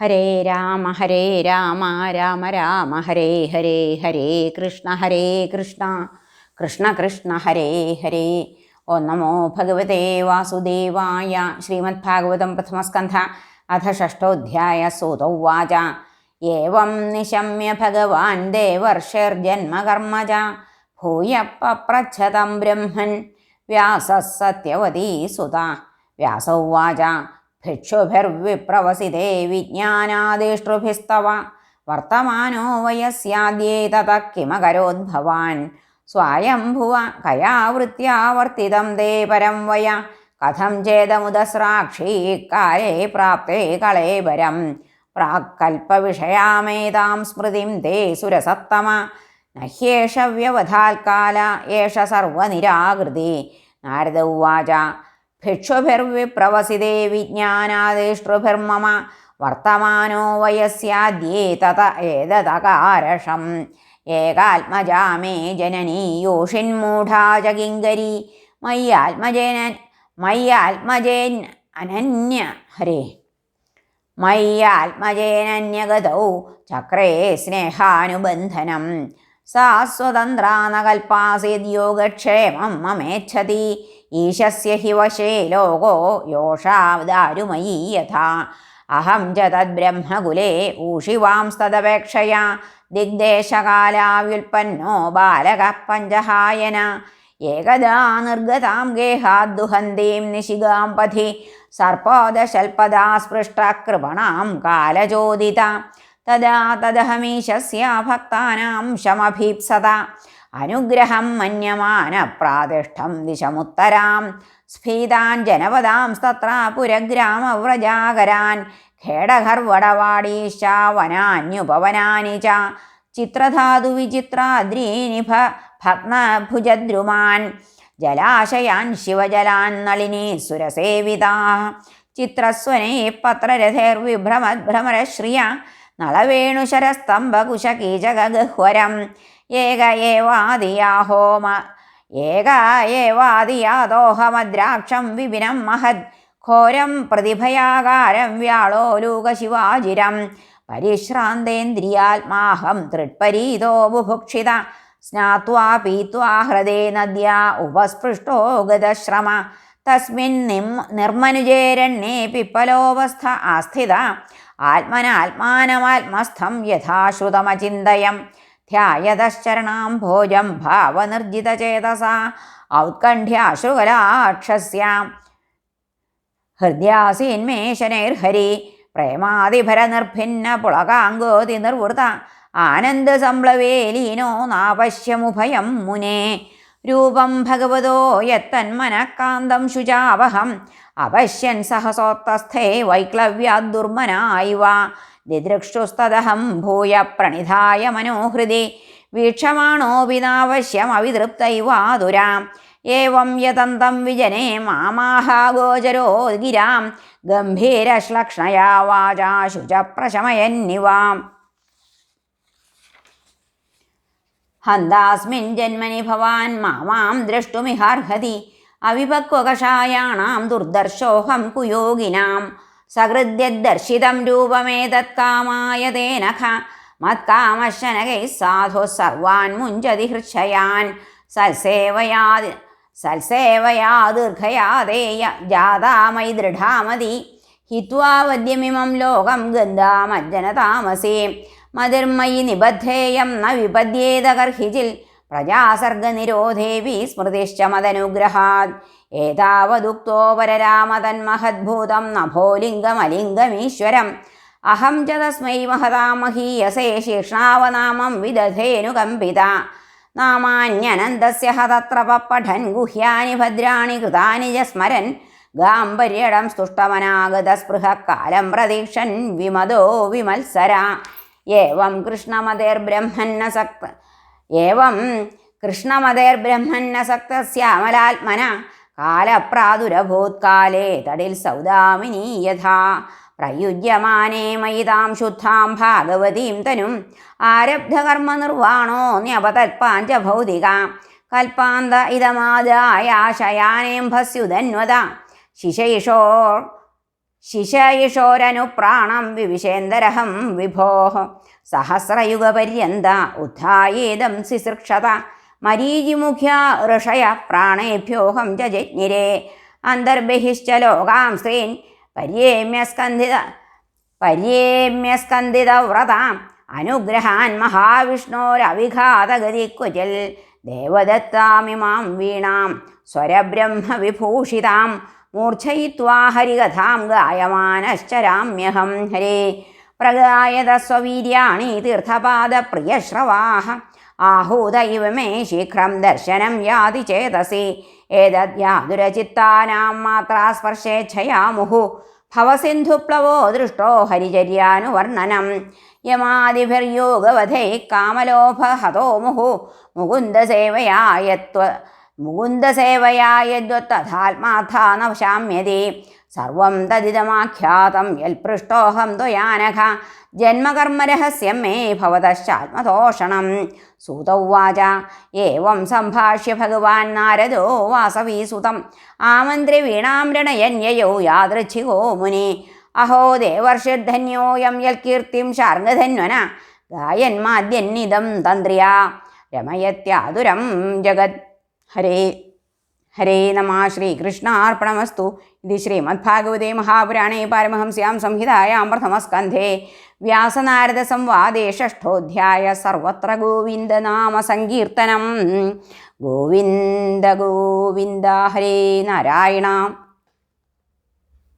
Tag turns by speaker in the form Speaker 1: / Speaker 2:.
Speaker 1: ഹരേ രാമ ഹരേ രാമ രാമ രാമ ഹരേ ഹരേ ഹരേ കൃഷ്ണ ഹരേ കൃഷ്ണ കൃഷ്ണ കൃഷ്ണ ഹരേ ഹരേ. ഓ നമോ ഭഗവതേ വാസുദേവായ ശ്രീമദ് ഭാഗവതം പ്രഥമസ്കന്ധ അഥ ഷഷ്ടോധ്യായ സൂതൗവാച. ഏവം നിശമ്യ ഭഗവാൻ ദേവർഷിർജന്മകർമ്മജ. ഭൂയ പപ്രച്ഛതം ബ്രഹ്മൻ വ്യാസ സത്യവതീ സുത. വ്യാസ ഉവാച ഭിക്ഷുഭിർവിപ്രവസിതേ വിജ്ഞാനാദിഷ്ടൃഭിസ്തവ വർത്തമാനോ വയസ്യാദ്യേ തത കിമകരോദ്ഭവാൻ സ്വായംഭുവ കയാവൃത്യാവർത്തിതം ദേ പരം വയ. കഥം ചേതമുദസ്രാക്ഷി കാലേ പ്രാപ്തേ കളേബരം പ്രാക്കൽപ്പവിഷയാമേതാം സ്മൃതിം തേ സുരസത്തമ. നഹ്യേഷ വ്യവധാൽക്കാല ഏഷ സർവനിരാകൃതി. നാരദ ഉവാച ഭിക്ഷുഭിർവിപ്രവസിതേ വിജ്ഞാനാദിഷ്ടൃഭിർമമ വർത്തമാനോ വയസ്യാദ്യേ തത ഏതതകാരഷം. ഏകാത്മജാമേ ജനനീ യോഷിന്മൂഢാ ച കിങ്കരി മയ്യാത്മജേന മയ്യാത്മജേൻ അനന്യ ഹരേ. മയ്യാത്മജേനന്യഗതൗ ചക്രേ സ്നേഹാനുബന്ധനം. സാ സ്വതന്ത്രാന കൽപ്പാസീത് യോഗക്ഷേമം മമേച്ഛതി. ഈശസ്യ ഹി വശേ ലോകോ യോഷാവദാരുമയീ യഥാ അഹം ച തദ്ബ്രഹ്മകുലേ ഊഷിവാംസ്തദപേക്ഷയാ ദിഗ്ദേശകാലാവ്യുൽപ്പന്നോ ബാലക പഞ്ചഹായന ഏകദാ നിർഗതാം ഗേഹാദ്ദുഹന്തീം നിശികാം പഥി. സർപ്പോദശൽപദാ സ്പൃഷ്ട കൃപണാം കാലചോദിത. തദാ തദഹമീശസ്യ ഭക്താനാം ശമഭീപ്സത. അനുഗ്രഹം മന്യമാന പ്രാതിഷ്ഠം ദിശമുത്തരാം. സ്ഫീതാൻ ജനപദാംസ്തത്ര പുരഗ്രാമവ്രജാകരാൻ ഖേടഘർവടവാടീശാവനാന്യുപവനാനി ച. ചിത്രധാതു വിചിത്രാദ്രീനി ഭഗ്നഭുജദ്രുമാൻ. ജലാശയാൻ ശിവജലാൻ നളിനി സുരസേവിതാ. ചിത്രസ്വനേ പത്രരഥേർവിഭ്രമദ്ഭ്രമരശ്രിയ നളവേണുശരസ്തംഭകുശകീചകഗഹ്വരം. ഏക ഏവാദിയാഹോമ ഏക ഏവാദിയാദോഹമദ്രാക്ഷം വിപിനം മഹദ്. ഘോരം പ്രതിഭയാകാരം വ്യാളോലൂകശിവാജിരം പരിശ്രാന്തേന്ദ്രിയാത്മാഹം തൃട്പരീതോ ബുഭുക്ഷിത. സ്നാത്വാ പീത്വാ ഹൃദേ നദ്യാ ഉപസ്പൃഷ്ടോ ഗതശ്രമ തസ്മിൻ നിർമ്മനുജേരണ്യേ പിപ്പലോപസ്ഥ ആസ്ഥിത. ആത്മനാത്മാനമാത്മസ്ഥം യഥാശ്രുതമചിന്തയം. ധ്യായതശ്ചരണാം ഭോജം ഭാവനിർജിതചേതസ. ഔത്കണ്ഠ്യാശ്രുകലാക്ഷസ്യാം. ഹൃദ്യാസീന്മേശനൈർഹരി. പ്രേമാതിഭരനിർഭിന്ന പുളകാങ്കോതി നിർവൃത ആനന്ദസംപ്ലവേലീനോ നാവശ്യമുഭയം മുനേ. രൂപം ഭഗവതോ യത്തന്മനക്കാന്തം ശുചാവഹം. അപശ്യൻ സഹസോത്തസ്ഥേ വൈക്ലവ്യാദുർമനായിവ ദിദൃക്ഷുസ്തദഹം ഭൂയ പ്രണിധായ വീക്ഷമാണോ വിനാവശ്യം അവിതൃപ്തൈവാതുരാം ഏവം യതന്തം വിജനേ മാമാഹാഗോചരോ ഗിരാം. ഗംഭീരശ്ലക്ഷ്ണയാ വാചാ ശുചപ്രശമയന്നിവാം ഹന്താസ്മിൻ ജന്മനി ഭവാൻ മാമാം ദ്രഷ്ടുമിഹാർഹതി. അവിപക്വകഷായാണാം ദുർദർശോഹം കുയോഗിനാം. സഹൃദ്യദർശിതം രൂപമേതത്കാമായ തേനഖ മത്കാമശനകൈ സാധു സർവാൻ മുഞ്ചതി ഹൃക്ഷയാൻ സൽസേവയാ സൽസേവയാ ദീർഘയാതേയ ജാതാമൈ ദൃഢാമതി. ഹിത്വാവദ്യമിമം ലോകം ഗന്ധാമജ്ജനതാമസേ. മതിർമയി നിബദ്ധേയം ന വിപദ്യേതകർഹിജിൽ സ്മൃതിശ്ച വിസ്മൃതിശ്ച ഏതാവതുക്തോ പരരാമതന്മഹദ്ഭൂതം നഭോലിംഗമലിംഗമീശ്വരം അഹം ച തസ്മൈ മഹതാമഹീയസേ ശീർഷ്ണാവനാമം വിദധേനുകമ്പിത നാമാന്യനന്ദസ്യ ഹതത്ര പപ്പഠൻ ഗുഹ്യാനി ഭദ്രാണി കൃതാനി ച സ്മരൻ ഗാംബര്യടം സ്തുഷ്ടമനാഗതസ്പൃഹ കാലം പ്രതീക്ഷൻ വിമതോ വിമത്സര. ഏവം കൃഷ്ണമതേർ ബ്രഹ്മന്ന സക്ത ഏവം കൃഷ്ണമതേർ ബ്രഹ്മന്ന സക്ത ശ്യാമലാത്മന കാലപ്രാദുരഭൂത്കാലേ തടിൽ സൗദാമിനി യഥാ പ്രയുജ്യമാനേ മയിതാം ശുദ്ധാം ഭാഗവതീം തനും ആരബ്ധകർമ്മ നിർവാണോ ന്യപതൽപ്പാഞ്ച ഭൗതിക കൽപ്പാന്ത ഇതമാദായ ഭസ്യുതന്വത ശിശൈഷോ ശിശയിഷോരനുപ്രാണം വിവിശേന്ദരഹം വിഭോ സഹസ്രയുഗപര്യന്ത ഉദ്ധായേദം ശിശൃക്ഷത മരീചിമുഖ്യ ഋഷയ പ്രാണേഭ്യോഹം ജജ്ഞിരേ അന്തർബഹിശ്ച ലോകാം സ്ത്രീൻ പര്യേമ്യസ്കന്ധിത പര്യേമ്യസ്കന്ധിതവ്രതാം. അനുഗ്രഹാൻ മഹാവിഷ്ണോരവിഘാതഗതി കുചൽ ദേവദത്താമിമാം വീണാം. സ്വരബ്രഹ്മവിഭൂഷിതാം. മൂർച്ഛയിത്വാ ഗായമാനശ്ചരാമ്യഹം ഹരേ. പ്രഗായത സ്വീര്യാണി തീർത്ഥപാദപ്രിയശ്രവാഹ. ആഹൂത ഇവ മേ ശീഘ്രം ദർശനം യാതി ചേതസി. ഏതദ്യാതുരചിത്താനാം മാത്രാ സ്പർശേച്ഛയാമുഹു ഭവസിന്ധുപ്ലവോ ദൃഷ്ടോ ഹരിചര്യാനുവർണനം യമാതിഭിർയോഗവധൈ കാമലോഭഹതോ മുഹു. മുകുന്ദസേവയായത്വ മുകുന്ദസേവയായദ്വത്തഥാത്മാഥാനവശാമ്യതി സർവം തദിതമാഖ്യാതം യൽപൃഷ്ടോഹം ദ്വയാനഘ ജന്മകർമ്മരഹസ്യം മേ ഭവതശ്ചാത്മതോഷണം സൂതൗവാച ഏവം സംഭാഷ്യ ഭഗവാൻ നാരദോ വാസവീസുതം ആമന്ത്രി വീണാം രണയന്യയോ യാദൃച്ഛികോ മുനി. അഹോ ദേവർഷിർധന്യോയം യൽകീർത്തിം ശാർഗധന്വന. ഗായന്മാദ്യന്നിതം തന്ത്രിയ. രമയത്യാതുരം ജഗത് ഹരേ ഹരേ നമ ശ്രീകൃഷ്ണാർപ്പണമസ്തു ഇത് ശ്രീമദ്ഭാഗവതേ മഹാപുരാണേ പാരമഹംസ്യാം സംഹിതായാം പ്രഥമസ്കന്ധേ. വ്യാസനാരദസംവാദേ ഷഷ്ഠോധ്യായ സർവത്ര ഗോവിന്ദനാമസങ്കീർത്തനം ഗോവിന്ദ ഗോവിന്ദ ഹരേ നാരായണ.